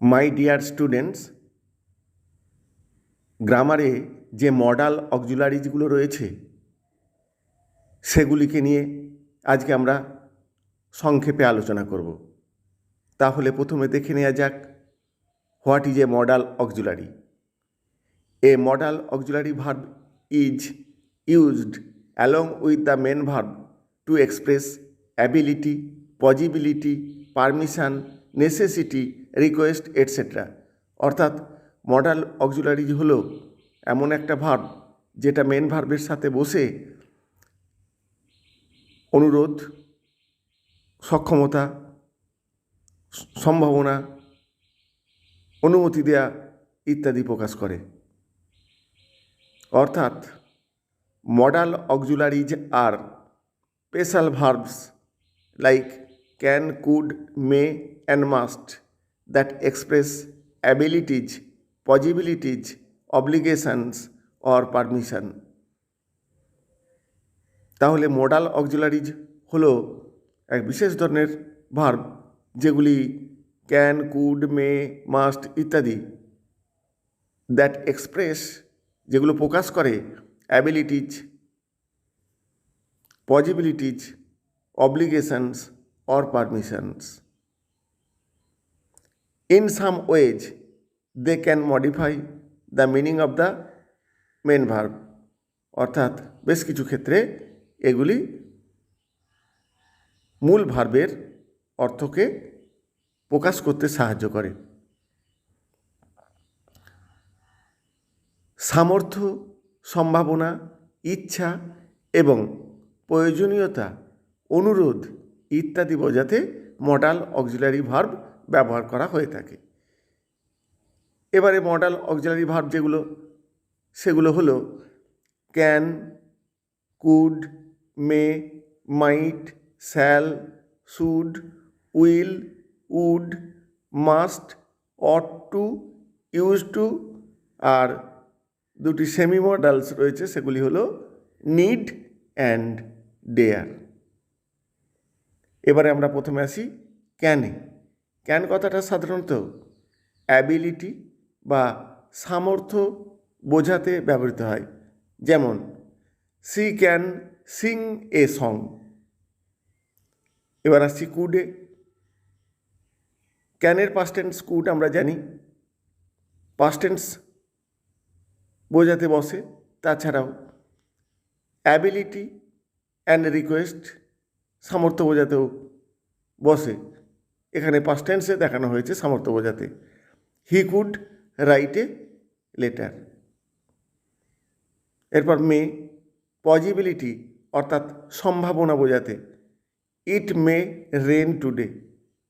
My dear students গ্রামারে যে modal অক্সুলারিজগুলো রয়েছে, সেগুলিকে নিয়ে আজকে আমরা সংক্ষেপে আলোচনা করব। তাহলে প্রথমে দেখে নেওয়া যাক what is a modal auxiliary a modal auxiliary verb is used along with the main verb to express ability possibility permission necessity request etcetera অর্থাৎ মডাল অক্সুলারিজ হলো এমন একটা ভার্ব যেটা মেন ভার্বের সাথে বসে অনুরোধ, সক্ষমতা, সম্ভাবনা, অনুমতি দেয়া ইত্যাদি প্রকাশ করে। অর্থাৎ modal auxiliaries R special verbs like can could may and must that express abilities possibilities obligations or permission তাহলে মোডাল অক্সুলারিজ হলো এক বিশেষ ধরনের ভার্ব যেগুলি ক্যান কুড মে মাস্ট ইত্যাদি দ্যাট এক্সপ্রেস যেগুলো প্রকাশ করে abilities possibilities obligations or permissions in some ways they can modify the meaning of the main verb অর্থাৎ বেশ কিছু ক্ষেত্রে এগুলি মূল ভার্বের অর্থকে প্রকাশ করতে সাহায্য করে। সামর্থ্য, সম্ভাবনা, ইচ্ছা এবং প্রয়োজনীয়তা, অনুরোধ ইত্যাদি বোঝাতে মডাল অক্সিলারি ভার্ব ব্যবহার করা হয়ে থাকে। এবারে মডাল অক্সিলারি ভার্ব যেগুলো, সেগুলো হলো can, could, may, might, shall should will, would, must, ought to, use to, আর দুটি সেমি মডালস রয়েছে, সেগুলি হলো নিড অ্যান্ড ডেয়ার। এবারে আমরা প্রথমে আসি ক্যানে। ক্যান কথাটা সাধারণত অ্যাবিলিটি বা সামর্থ্য বোঝাতে ব্যবহৃত হয়। যেমন she can sing a song এবার আসছি কুডে ক্যানের পাস্টেন্স কুড আমরা জানি। পাস্টেন্স বোঝাতে বসে, তাছাড়াও অ্যাবিলিটি অ্যান্ড রিকোয়েস্ট সামর্থ্য বোঝাতেও বসে। এখানে পাস্টেন্সে দেখানো হয়েছে সামর্থ্য বোঝাতে। He could write a letter এরপর মে পজিবিলিটি অর্থাৎ সম্ভাবনা বোঝাতে। ইট মে রেন টুডে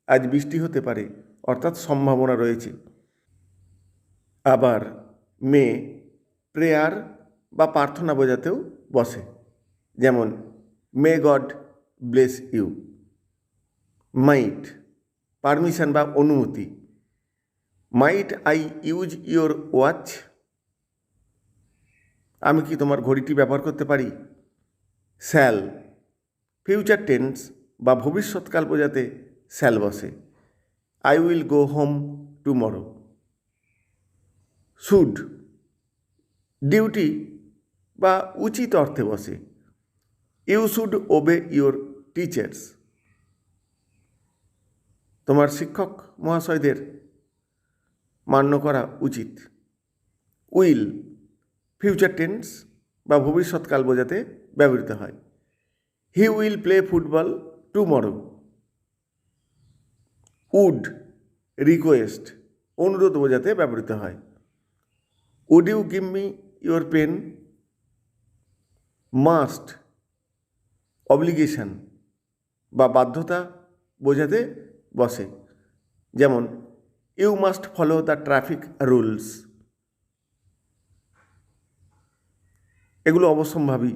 আজ বৃষ্টি হতে পারে, অর্থাৎ সম্ভাবনা রয়েছে। আবার মে প্রেয়ার বা প্রার্থনা বোঝাতেও বসে। যেমন may God bless you might permission বা অনুমতি। Might I use your watch আমি কি তোমার ঘড়িটি ব্যবহার করতে পারি? স্যাল ফিউচার টেন্স বা ভবিষ্যৎকাল বোঝাতে স্যাল বসে। I will go home tomorrow should duty বা উচিত অর্থে বসে। You should obey your teachers তোমার শিক্ষক মহাশয়দের মান্য করা উচিত। উইল ফিউচার টেন্স বা ভবিষ্যৎকাল বোঝাতে ব্যবহৃত হয়। He will play football tomorrow. Would request অনুরোধ বোঝাতে ব্যবহৃত হয়। Would you give me your pen? Must obligation বা বাধ্যতা বোঝাতে বসে। যেমন you must follow the traffic rules এগুলো অবশ্যম্ভাবী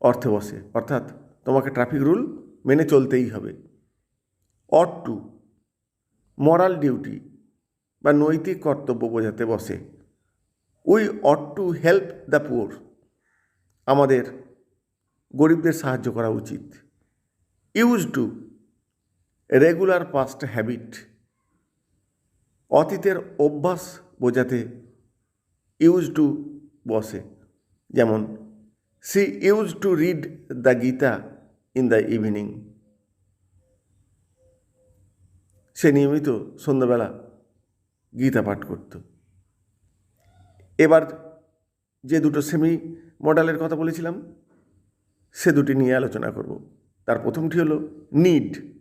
অর্থে বসে। অর্থাৎ, তোমাকে ট্রাফিক রুল মেনে চলতেই হবে। অট টু মরাল ডিউটি বা নৈতিক কর্তব্য বোঝাতে বসে। We ought to help the poor আমাদের গরিবদের সাহায্য করা উচিত। Use to regular past habit অতীতের অভ্যাস বোঝাতে ইউজ টু বসে। যেমন she use to read the Gita in the evening সে নিয়মিত সন্ধ্যাবেলা গীতা পাঠ করত। এবার যে দুটো সেমি মডেলের কথা বলেছিলাম, সে দুটি নিয়ে আলোচনা করব। তার প্রথমটি হলো নিড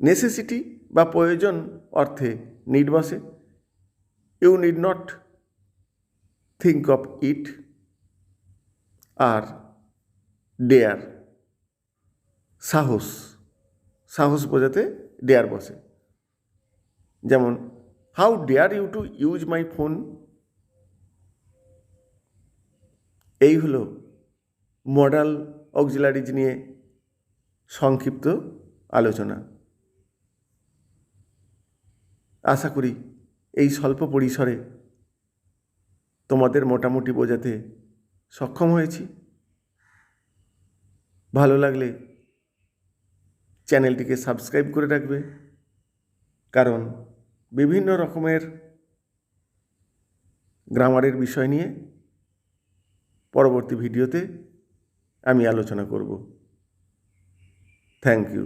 নেসেসিটি বা প্রয়োজন অর্থে নিড বসে। You need not think of it R dare সাহস। সাহস বোঝাতে ডেয়ার বসে। যেমন how dare you to use my phone এই হলো মডাল অক্সিলারিজ নিয়ে সংক্ষিপ্ত আলোচনা। আশা করি এই স্বল্প পরিসরে তোমাদের মোটামুটি বোঝাতে সক্ষম হয়েছি। ভালো লাগলে চ্যানেলটিকে সাবস্ক্রাইব করে রাখবে, কারণ বিভিন্ন রকমের গ্রামারের বিষয় নিয়ে পরবর্তী ভিডিওতে আমি আলোচনা করব। Thank you.